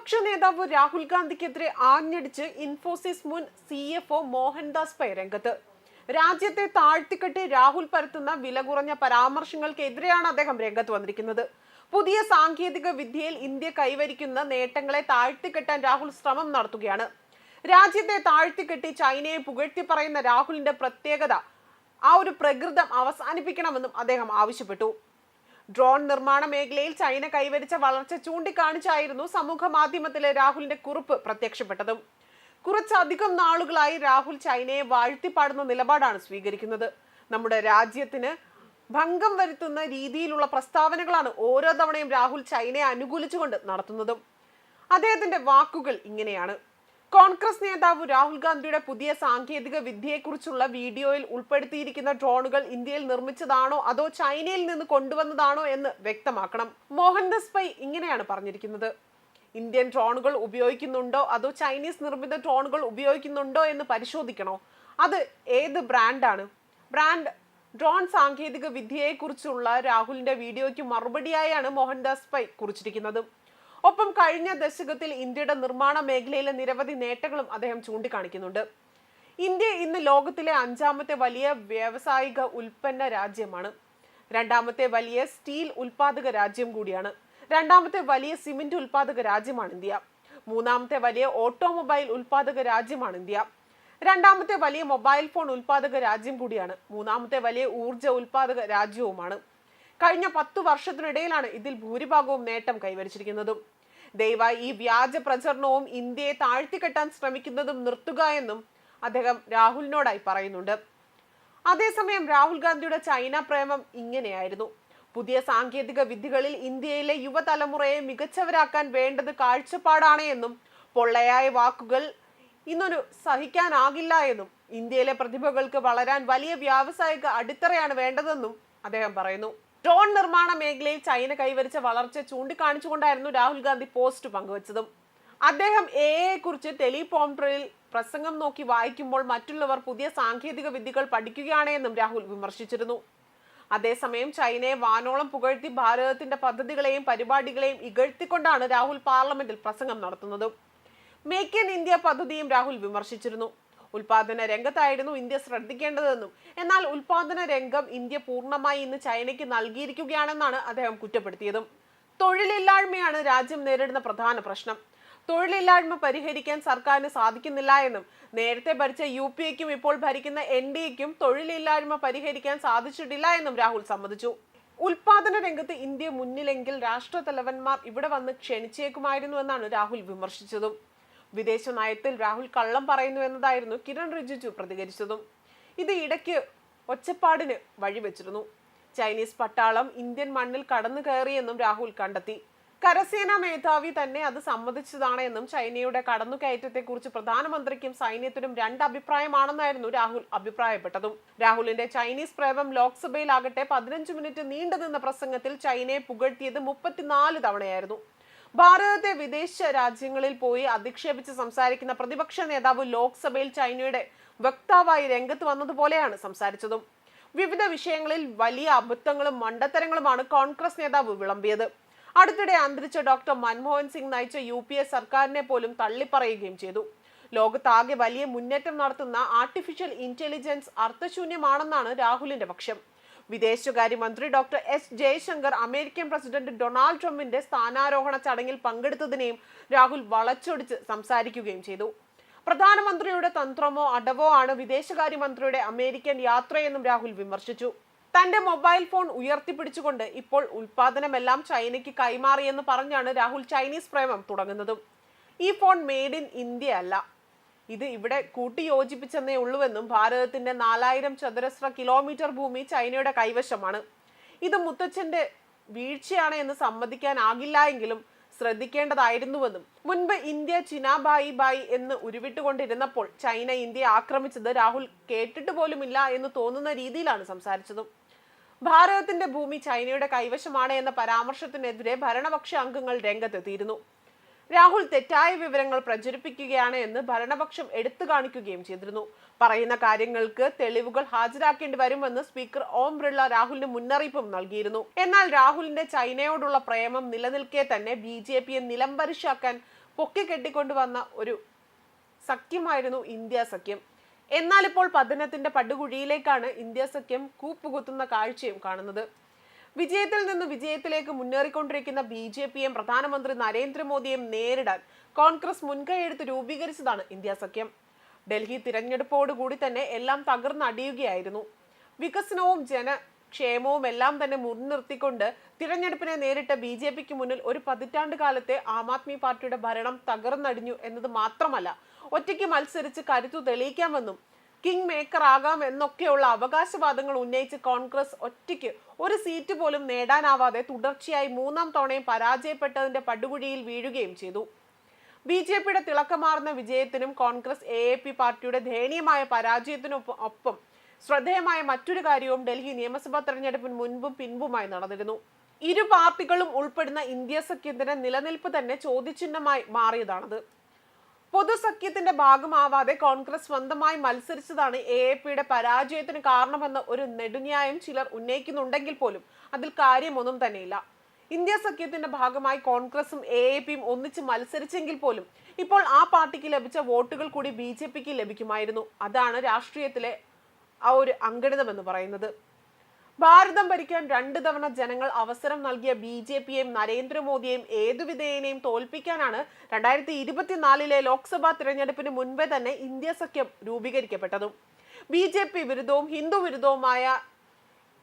പ്രതിപക്ഷ നേതാവ് രാഹുൽ ഗാന്ധിക്കെതിരെ ആഞ്ഞടിച്ച് ഇൻഫോസിസ് മുൻ C F O Mohandas Pai രംഗത്ത് രാജ്യത്തെ താഴ്ത്തിക്കെട്ടി രാഹുൽ പരത്തുന്ന വില കുറഞ്ഞ പരാമർശങ്ങൾക്കെതിരെയാണ് അദ്ദേഹം രംഗത്ത് വന്നിരിക്കുന്നത്. പുതിയ സാങ്കേതിക വിദ്യയിൽ ഇന്ത്യ കൈവരിക്കുന്ന നേട്ടങ്ങളെ താഴ്ത്തിക്കെട്ടാൻ രാഹുൽ ശ്രമം നടത്തുകയാണ്. രാജ്യത്തെ താഴ്ത്തിക്കെട്ടി ചൈനയെ പുകഴ്ത്തി പറയുന്ന രാഹുലിന്റെ പ്രത്യേകത ആ ഒരു പ്രകൃതം അവസാനിപ്പിക്കണമെന്നും അദ്ദേഹം ആവശ്യപ്പെട്ടു. ഡ്രോൺ നിർമ്മാണ മേഖലയിൽ ചൈന കൈവരിച്ച വളർച്ച ചൂണ്ടിക്കാണിച്ചായിരുന്നു സമൂഹ മാധ്യമത്തിലെ രാഹുലിന്റെ കുറിപ്പ് പ്രത്യക്ഷപ്പെട്ടതും. കുറച്ചധികം നാളുകളായി രാഹുൽ ചൈനയെ വാഴ്ത്തിപ്പാടുന്ന നിലപാടാണ് സ്വീകരിക്കുന്നത്. നമ്മുടെ രാജ്യത്തിന് ഭംഗം വരുത്തുന്ന രീതിയിലുള്ള പ്രസ്താവനകളാണ് ഓരോ തവണയും രാഹുൽ ചൈനയെ അനുകൂലിച്ചുകൊണ്ട് നടത്തുന്നതും. അദ്ദേഹത്തിന്റെ വാക്കുകൾ ഇങ്ങനെയാണ്. കോൺഗ്രസ് നേതാവ് രാഹുൽ ഗാന്ധിയുടെ പുതിയ സാങ്കേതിക വിദ്യയെക്കുറിച്ചുള്ള വീഡിയോയിൽ ഉൾപ്പെടുത്തിയിരിക്കുന്ന ഡ്രോണുകൾ ഇന്ത്യയിൽ നിർമ്മിച്ചതാണോ അതോ ചൈനയിൽ നിന്ന് കൊണ്ടുവന്നതാണോ എന്ന് വ്യക്തമാക്കണം. മോഹൻദാസ് പൈ ഇങ്ങനെയാണ് പറഞ്ഞിരിക്കുന്നത്. ഇന്ത്യൻ ഡ്രോണുകൾ ഉപയോഗിക്കുന്നുണ്ടോ അതോ ചൈനീസ് നിർമ്മിത ഡ്രോണുകൾ ഉപയോഗിക്കുന്നുണ്ടോ എന്ന് പരിശോധിക്കണോ? അത് ഏത് ബ്രാൻഡാണ്? ബ്രാൻഡ് ഡ്രോൺ സാങ്കേതിക വിദ്യയെക്കുറിച്ചുള്ള രാഹുലിന്റെ വീഡിയോയ്ക്ക് മറുപടിയായാണ് മോഹൻദാസ് പൈ കുറിച്ചിരിക്കുന്നത്. ഒപ്പം കഴിഞ്ഞ ദശകത്തിൽ ഇന്ത്യയുടെ നിർമ്മാണ മേഖലയിലെ നിരവധി നേട്ടങ്ങളും അദ്ദേഹം ചൂണ്ടിക്കാണിക്കുന്നുണ്ട്. ഇന്ത്യ ഇന്ന് ലോകത്തിലെ അഞ്ചാമത്തെ വലിയ വ്യാവസായിക ഉൽപ്പന്ന രാജ്യമാണ്. രണ്ടാമത്തെ വലിയ സ്റ്റീൽ ഉൽപാദക രാജ്യം കൂടിയാണ്. രണ്ടാമത്തെ വലിയ സിമന്റ് ഉൽപാദക രാജ്യമാണ് ഇന്ത്യ. മൂന്നാമത്തെ വലിയ ഓട്ടോമൊബൈൽ ഉൽപാദക രാജ്യമാണ് ഇന്ത്യ. രണ്ടാമത്തെ വലിയ മൊബൈൽ ഫോൺ ഉൽപാദക രാജ്യം കൂടിയാണ്. മൂന്നാമത്തെ വലിയ ഊർജ ഉൽപാദക രാജ്യവുമാണ്. കഴിഞ്ഞ പത്തു വർഷത്തിനിടയിലാണ് ഇതിൽ ഭൂരിഭാഗവും നേട്ടം കൈവരിച്ചിരിക്കുന്നതും. ദയവായി ഈ വ്യാജ പ്രചരണവും ഇന്ത്യയെ താഴ്ത്തിക്കെട്ടാൻ ശ്രമിക്കുന്നതും നിർത്തുക എന്നും അദ്ദേഹം രാഹുലിനോടായി പറയുന്നുണ്ട്. അതേസമയം രാഹുൽ ഗാന്ധിയുടെ ചൈന പ്രേമം ഇങ്ങനെയായിരുന്നു. പുതിയ സാങ്കേതിക വിദ്യകളിൽ ഇന്ത്യയിലെ യുവതലമുറയെ മികച്ചവരാക്കാൻ വേണ്ടത് കാഴ്ചപ്പാടാണ് എന്നും പൊള്ളയായ വാക്കുകൾ ഇന്നൊരു സഹിക്കാനാകില്ല എന്നും ഇന്ത്യയിലെ പ്രതിഭകൾക്ക് വളരാൻ വലിയ വ്യാവസായിക അടിത്തറയാണ് വേണ്ടതെന്നും അദ്ദേഹം പറയുന്നു. ഡ്രോൺ നിർമ്മാണ മേഖലയിൽ ചൈന കൈവരിച്ച വളർച്ച ചൂണ്ടിക്കാണിച്ചുകൊണ്ടായിരുന്നു രാഹുൽ ഗാന്ധി പോസ്റ്റ് പങ്കുവച്ചതും. അദ്ദേഹം എ കുറിച്ച് ടെലിപോംട്രയിൽ പ്രസംഗം നോക്കി വായിക്കുമ്പോൾ മറ്റുള്ളവർ പുതിയ സാങ്കേതിക വിദ്യകൾ പഠിക്കുകയാണെന്നും രാഹുൽ വിമർശിച്ചിരുന്നു. അതേസമയം ചൈനയെ വാനോളം പുകഴ്ത്തി ഭാരതത്തിന്റെ പദ്ധതികളെയും പരിപാടികളെയും ഇകഴ്ത്തിക്കൊണ്ടാണ് രാഹുൽ പാർലമെന്റിൽ പ്രസംഗം നടത്തുന്നത്. മേക്ക് ഇൻ ഇന്ത്യ പദ്ധതിയും രാഹുൽ വിമർശിച്ചിരുന്നു. ഉൽപാദന രംഗത്തായിരുന്നു ഇന്ത്യ ശ്രദ്ധിക്കേണ്ടതെന്നും. എന്നാൽ ഉൽപാദന രംഗം ഇന്ത്യ പൂർണമായി ഇന്ന് ചൈനയ്ക്ക് നൽകിയിരിക്കുകയാണെന്നാണ് അദ്ദേഹം കുറ്റപ്പെടുത്തിയതും. തൊഴിലില്ലായ്മയാണ് രാജ്യം നേരിടുന്ന പ്രധാന പ്രശ്നം. തൊഴിലില്ലായ്മ പരിഹരിക്കാൻ സർക്കാരിന് സാധിക്കുന്നില്ല എന്നും നേരത്തെ ഭരിച്ച യു പി എക്കും ഇപ്പോൾ ഭരിക്കുന്ന എൻ ഡി എക്കും തൊഴിലില്ലായ്മ പരിഹരിക്കാൻ സാധിച്ചിട്ടില്ല എന്നും രാഹുൽ സമ്മതിച്ചു. ഉൽപാദന രംഗത്ത് ഇന്ത്യ മുന്നിലെങ്കിൽ രാഷ്ട്രതലവന്മാർ ഇവിടെ വന്ന് ക്ഷണിച്ചേക്കുമായിരുന്നു എന്നാണ് രാഹുൽ വിമർശിച്ചതും. വിദേശ നയത്തിൽ രാഹുൽ കള്ളം പറയുന്നു എന്നതായിരുന്നു കിരൺ റിജിജു പ്രതികരിച്ചതും. ഇത് ഇടയ്ക്ക് ഒച്ചപ്പാടിന് വഴിവെച്ചിരുന്നു. ചൈനീസ് പട്ടാളം ഇന്ത്യൻ മണ്ണിൽ കടന്നു കയറിയെന്നും രാഹുൽ കണ്ടെത്തി. കരസേനാ മേധാവി തന്നെ അത് സമ്മതിച്ചതാണ് എന്നും ചൈനയുടെ കടന്നുകയറ്റത്തെക്കുറിച്ച് പ്രധാനമന്ത്രിക്കും സൈന്യത്തിനും രണ്ട് അഭിപ്രായമാണെന്നായിരുന്നു രാഹുൽ അഭിപ്രായപ്പെട്ടതും. രാഹുലിന്റെ ചൈനീസ് പ്രേമം ലോക്സഭയിലാകട്ടെ പതിനഞ്ച് മിനിറ്റ് നീണ്ടുനിന്ന പ്രസംഗത്തിൽ ചൈനയെ പുകഴ്ത്തിയത് മുപ്പത്തിനാല് തവണയായിരുന്നു. ഭാരതത്തെ വിദേശ രാജ്യങ്ങളിൽ പോയി അധിക്ഷേപിച്ച് സംസാരിക്കുന്ന പ്രതിപക്ഷ നേതാവ് ലോക്സഭയിൽ ചൈനയുടെ വക്താവായി രംഗത്ത് വന്നതുപോലെയാണ് സംസാരിച്ചതും. വിവിധ വിഷയങ്ങളിൽ വലിയ അബദ്ധങ്ങളും മണ്ടത്തരങ്ങളുമാണ് കോൺഗ്രസ് നേതാവ് വിളമ്പിയത്. അടുത്തിടെ അന്തരിച്ച ഡോക്ടർ മൻമോഹൻ സിംഗ് നയിച്ച യു പി എ സർക്കാരിനെ പോലും തള്ളിപ്പറയുകയും ചെയ്തു. ലോകത്താകെ വലിയ മുന്നേറ്റം നടത്തുന്ന ആർട്ടിഫിഷ്യൽ ഇന്റലിജൻസ് അർത്ഥശൂന്യമാണെന്നാണ് രാഹുലിന്റെ പക്ഷം. വിദേശകാര്യമന്ത്രി doctor S Jaishankar American president Donald ട്രംപിന്റെ സ്ഥാനാരോഹണ ചടങ്ങിൽ പങ്കെടുത്തതിനെയും രാഹുൽ വളച്ചൊടിച്ച് സംസാരിക്കുകയും ചെയ്തു. പ്രധാനമന്ത്രിയുടെ തന്ത്രമോ അടവോ ആണ് വിദേശകാര്യമന്ത്രിയുടെ അമേരിക്കൻ യാത്രയെന്നും രാഹുൽ വിമർശിച്ചു. തന്റെ മൊബൈൽ ഫോൺ ഉയർത്തിപ്പിടിച്ചുകൊണ്ട് ഇപ്പോൾ ഉൽപാദനമെല്ലാം ചൈനയ്ക്ക് കൈമാറിയെന്ന് പറഞ്ഞാണ് രാഹുൽ ചൈനീസ് പ്രേമം തുടങ്ങുന്നതും. ഈ ഫോൺ മെയ്ഡ് ഇൻ ഇന്ത്യ അല്ല. ഇത് ഇവിടെ കൂട്ടി യോജിപ്പിച്ചെന്നേ ഉള്ളൂവെന്നും ഭാരതത്തിന്റെ നാലായിരം ചതുരശ്ര കിലോമീറ്റർ ഭൂമി ചൈനയുടെ കൈവശമാണ്. ഇത് മുത്തച്ഛന്റെ വീഴ്ചയാണ് എന്ന് സമ്മതിക്കാനാകില്ല എങ്കിലും ശ്രദ്ധിക്കേണ്ടതായിരുന്നുവെന്നും. മുൻപ് ഇന്ത്യ ചിനാബായി ബായി എന്ന് ഉരുവിട്ടുകൊണ്ടിരുന്നപ്പോൾ ചൈന ഇന്ത്യയെ ആക്രമിച്ചത് രാഹുൽ കേട്ടിട്ട് പോലുമില്ല എന്ന് തോന്നുന്ന രീതിയിലാണ് സംസാരിച്ചതും. ഭാരതത്തിന്റെ ഭൂമി ചൈനയുടെ കൈവശമാണ് എന്ന പരാമർശത്തിനെതിരെ ഭരണപക്ഷ അംഗങ്ങൾ രംഗത്തെത്തിയിരുന്നു. രാഹുൽ തെറ്റായ വിവരങ്ങൾ പ്രചരിപ്പിക്കുകയാണ് എന്ന് ഭരണപക്ഷം എടുത്തു കാണിക്കുകയും ചെയ്തിരുന്നു. പറയുന്ന കാര്യങ്ങൾക്ക് തെളിവുകൾ ഹാജരാക്കേണ്ടി വരുമെന്ന് സ്പീക്കർ ഓം ബിർള രാഹുലിന് മുന്നറിയിപ്പും നൽകിയിരുന്നു. എന്നാൽ രാഹുലിന്റെ ചൈനയോടുള്ള പ്രേമം നിലനിൽക്കെ തന്നെ ബി ജെ പിയെ നിലംപരിശാക്കാൻ പൊക്കി കെട്ടിക്കൊണ്ടുവന്ന ഒരു സഖ്യമായിരുന്നു ഇന്ത്യ സഖ്യം. എന്നാൽ ഇപ്പോൾ പതനത്തിന്റെ പടുകുഴിയിലേക്കാണ് ഇന്ത്യ സഖ്യം കൂപ്പുകുത്തുന്ന കാഴ്ചയും കാണുന്നത്. വിജയത്തിൽ നിന്ന് വിജയത്തിലേക്ക് മുന്നേറിക്കൊണ്ടിരിക്കുന്ന ബി ജെ പിയും പ്രധാനമന്ത്രി നരേന്ദ്രമോദിയും നേരിടാൻ കോൺഗ്രസ് മുൻകൈയെടുത്ത് രൂപീകരിച്ചതാണ് ഇന്ത്യ സഖ്യം. ഡൽഹി തിരഞ്ഞെടുപ്പോടുകൂടി തന്നെ എല്ലാം തകർന്നടിയുകയായിരുന്നു വികസനവും ജനക്ഷേമവും എല്ലാം തന്നെ മുൻനിർത്തിക്കൊണ്ട് തിരഞ്ഞെടുപ്പിനെ നേരിട്ട ബി ജെ പിക്ക് മുന്നിൽ ഒരു പതിറ്റാണ്ട് കാലത്തെ ആം ആദ്മി പാർട്ടിയുടെ ഭരണം തകർന്നടിഞ്ഞു എന്നത് മാത്രമല്ല ഒറ്റയ്ക്ക് മത്സരിച്ച് കരുത്തു തെളിയിക്കാമെന്നും കിങ് മേക്കർ ആകാം എന്നൊക്കെയുള്ള അവകാശവാദങ്ങൾ ഉന്നയിച്ച് കോൺഗ്രസ് ഒറ്റയ്ക്ക് ഒരു സീറ്റ് പോലും നേടാനാവാതെ തുടർച്ചയായി മൂന്നാം തവണയും പരാജയപ്പെട്ടതിന്റെ പടുകുഴിയിൽ വീഴുകയും ചെയ്തു. ബി ജെ പിയുടെ തിളക്കമാർന്ന വിജയത്തിനും കോൺഗ്രസ് എ എ പി പാർട്ടിയുടെ ദയനീയമായ പരാജയത്തിനും ഒപ്പം ശ്രദ്ധേയമായ മറ്റൊരു കാര്യവും ഡൽഹി നിയമസഭാ തെരഞ്ഞെടുപ്പിന് മുൻപും പിൻപുമായി നടന്നിരുന്നു. ഇരു പാർട്ടികളും ഉൾപ്പെടുന്ന ഇന്ത്യ സഖ്യത്തിന്റെ നിലനിൽപ്പ് തന്നെ ചോദ്യചിഹ്നമായി മാറിയതാണത്. പൊതുസഖ്യത്തിന്റെ ഭാഗമാവാതെ കോൺഗ്രസ് സ്വന്തമായി മത്സരിച്ചതാണ് എ എ പിയുടെ പരാജയത്തിന് കാരണമെന്ന ഒരു നെടുന്യായം ചിലർ ഉന്നയിക്കുന്നുണ്ടെങ്കിൽ പോലും അതിൽ കാര്യമൊന്നും തന്നെയില്ല. ഇന്ത്യ സഖ്യത്തിന്റെ ഭാഗമായി കോൺഗ്രസും എ എ പിയും ഒന്നിച്ച് മത്സരിച്ചെങ്കിൽ പോലും ഇപ്പോൾ ആ പാർട്ടിക്ക് ലഭിച്ച വോട്ടുകൾ കൂടി ബി ജെ പിക്ക് ലഭിക്കുമായിരുന്നു. അതാണ് രാഷ്ട്രീയത്തിലെ ആ ഒരു അങ്കണിതം എന്ന് പറയുന്നത്. ഭാരതം ഭരിക്കാൻ രണ്ട് തവണ ജനങ്ങൾ അവസരം നൽകിയ ബി ജെ പിയെയും നരേന്ദ്രമോദിയെയും ഏതുവിധേയനെയും തോൽപ്പിക്കാനാണ് രണ്ടായിരത്തി ഇരുപത്തിനാലിലെ ലോക്സഭാ തിരഞ്ഞെടുപ്പിന് മുൻപേ തന്നെ ഇന്ത്യ സഖ്യം രൂപീകരിക്കപ്പെട്ടതും. ബി ജെ പി വിരുദ്ധവും ഹിന്ദു വിരുദ്ധവുമായ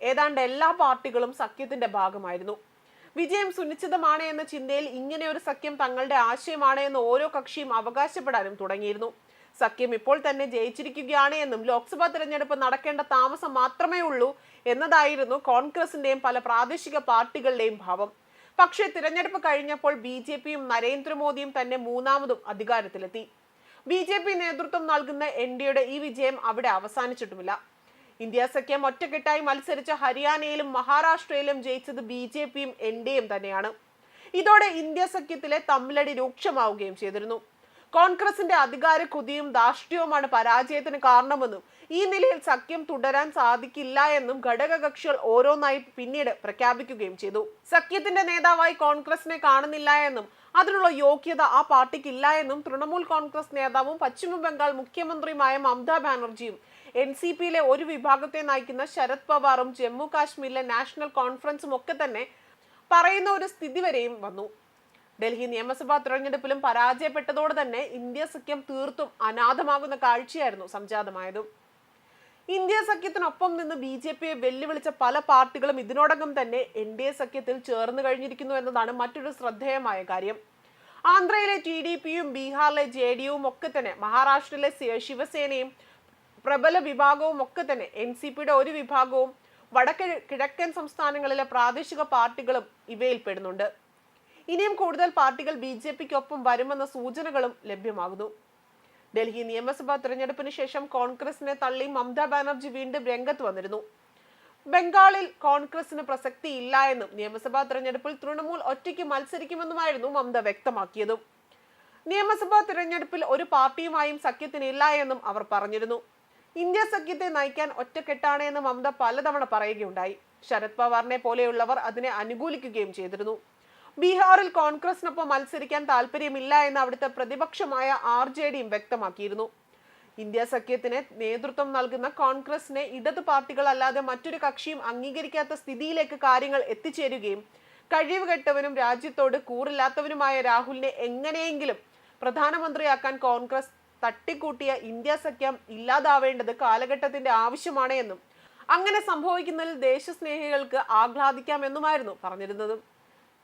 ഏതാണ്ട് എല്ലാ പാർട്ടികളും സഖ്യത്തിന്റെ ഭാഗമായിരുന്നു. വിജയം സുനിശ്ചിതമാണ് എന്ന ചിന്തയിൽ ഇങ്ങനെ ഒരു സഖ്യം തങ്ങളുടെ ആശയമാണ് എന്ന് ഓരോ കക്ഷിയും അവകാശപ്പെടാനും തുടങ്ങിയിരുന്നു. സഖ്യം ഇപ്പോൾ തന്നെ ജയിച്ചിരിക്കുകയാണ് എന്നും ലോക്സഭാ തെരഞ്ഞെടുപ്പ് നടക്കേണ്ട താമസം മാത്രമേ ഉള്ളൂ എന്നതായിരുന്നു കോൺഗ്രസിന്റെയും പല പ്രാദേശിക പാർട്ടികളുടെയും ഭാവം. പക്ഷേ തിരഞ്ഞെടുപ്പ് കഴിഞ്ഞപ്പോൾ ബി ജെ പിയും നരേന്ദ്രമോദിയും തന്നെ മൂന്നാമതും അധികാരത്തിലെത്തി. ബി ജെ പി നേതൃത്വം നൽകുന്ന എൻ ഡിയുടെ ഈ വിജയം അവിടെ അവസാനിച്ചിട്ടുമില്ല. ഇന്ത്യ സഖ്യം ഒറ്റക്കെട്ടായി മത്സരിച്ച ഹരിയാനയിലും മഹാരാഷ്ട്രയിലും ജയിച്ചത് ബി ജെ പിയും എൻ ഡിയും തന്നെയാണ്. ഇതോടെ ഇന്ത്യ സഖ്യത്തിലെ തമ്മിലടി രൂക്ഷമാവുകയും ചെയ്തിരുന്നു. കോൺഗ്രസിന്റെ അധികാര കുതിയും ധാർഷ്ട്യവുമാണ് പരാജയത്തിന് കാരണമെന്നും ഈ നിലയിൽ സഖ്യം തുടരാൻ സാധിക്കില്ല എന്നും ഘടകകക്ഷികൾ ഓരോന്നായി പിന്നീട് പ്രഖ്യാപിക്കുകയും ചെയ്തു. സഖ്യത്തിന്റെ നേതാവായി കോൺഗ്രസിനെ കാണുന്നില്ല എന്നും അതിനുള്ള യോഗ്യത ആ പാർട്ടിക്കില്ല എന്നും തൃണമൂൽ കോൺഗ്രസ് നേതാവും പശ്ചിമ ബംഗാൾ മുഖ്യമന്ത്രിയുമായ മമതാ ബാനർജിയും എൻ സി പിയിലെ ഒരു വിഭാഗത്തെ നയിക്കുന്ന ശരത് പവാറും ജമ്മു കാശ്മീരിലെ നാഷണൽ കോൺഫറൻസും ഒക്കെ തന്നെ പറയുന്ന ഒരു സ്ഥിതി വരെയും വന്നു. ഡൽഹി നിയമസഭാ തെരഞ്ഞെടുപ്പിലും പരാജയപ്പെട്ടതോടെ തന്നെ ഇന്ത്യ സഖ്യം തീർത്തും അനാഥമാകുന്ന കാഴ്ചയായിരുന്നു സംജാതമായതും. ഇന്ത്യ സഖ്യത്തിനൊപ്പം നിന്ന് ബി ജെ പിയെ വെല്ലുവിളിച്ച പല പാർട്ടികളും ഇതിനോടകം തന്നെ എൻ ഡി എ സഖ്യത്തിൽ ചേർന്ന് കഴിഞ്ഞിരിക്കുന്നു എന്നതാണ് മറ്റൊരു ശ്രദ്ധേയമായ കാര്യം. ആന്ധ്രയിലെ ടി ഡി പിയും ബീഹാറിലെ ജെ ഡി യുവും ഒക്കെ തന്നെ മഹാരാഷ്ട്രയിലെ ശിവസേനയും പ്രബല വിഭാഗവും ഒക്കെ തന്നെ എൻ സി പിയുടെ ഒരു വിഭാഗവും വടക്ക് കിഴക്കൻ സംസ്ഥാനങ്ങളിലെ പ്രാദേശിക പാർട്ടികളും ഇവയിൽ പെടുന്നുണ്ട് ഇനിയും കൂടുതൽ പാർട്ടികൾ ബി ജെ പിക്കൊപ്പം വരുമെന്ന സൂചനകളും ലഭ്യമാകുന്നു. ഡൽഹി നിയമസഭാ തെരഞ്ഞെടുപ്പിന് ശേഷം കോൺഗ്രസിനെ തള്ളി മമതാ ബാനർജി വീണ്ടും രംഗത്ത് വന്നിരുന്നു. ബംഗാളിൽ കോൺഗ്രസിന് പ്രസക്തി ഇല്ല എന്നും നിയമസഭാ തെരഞ്ഞെടുപ്പിൽ തൃണമൂൽ ഒറ്റയ്ക്ക് മത്സരിക്കുമെന്നുമായിരുന്നു മമത വ്യക്തമാക്കിയതും. നിയമസഭാ തെരഞ്ഞെടുപ്പിൽ ഒരു പാർട്ടിയുമായും സഖ്യത്തിനില്ല എന്നും അവർ പറഞ്ഞിരുന്നു. ഇന്ത്യ സഖ്യത്തെ നയിക്കാൻ ഒറ്റക്കെട്ടാണ് എന്ന് മമത പലതവണ പറയുകയുണ്ടായി. ശരത് പവാറിനെ പോലെയുള്ളവർ അതിനെ അനുകൂലിക്കുകയും ചെയ്തിരുന്നു. ബീഹാറിൽ കോൺഗ്രസിനൊപ്പം മത്സരിക്കാൻ താല്പര്യമില്ല എന്ന് അവിടുത്തെ പ്രതിപക്ഷമായ ആർ ജെ ഡിയും വ്യക്തമാക്കിയിരുന്നു. ഇന്ത്യ സഖ്യത്തിന് നേതൃത്വം നൽകുന്ന കോൺഗ്രസിനെ ഇടത് പാർട്ടികളല്ലാതെ മറ്റൊരു കക്ഷിയും അംഗീകരിക്കാത്ത സ്ഥിതിയിലേക്ക് കാര്യങ്ങൾ എത്തിച്ചേരുകയും കഴിവുകെട്ടവനും രാജ്യത്തോട് കൂറില്ലാത്തവനുമായ രാഹുലിനെ എങ്ങനെയെങ്കിലും പ്രധാനമന്ത്രിയാക്കാൻ കോൺഗ്രസ് തട്ടിക്കൂട്ടിയ ഇന്ത്യ സഖ്യം ഇല്ലാതാവേണ്ടത് കാലഘട്ടത്തിന്റെ ആവശ്യമാണ് എന്നും അങ്ങനെ സംഭവിക്കുന്നതിൽ ദേശസ്നേഹികൾക്ക് ആഹ്ലാദിക്കാമെന്നുമായിരുന്നു പറഞ്ഞിരുന്നത്.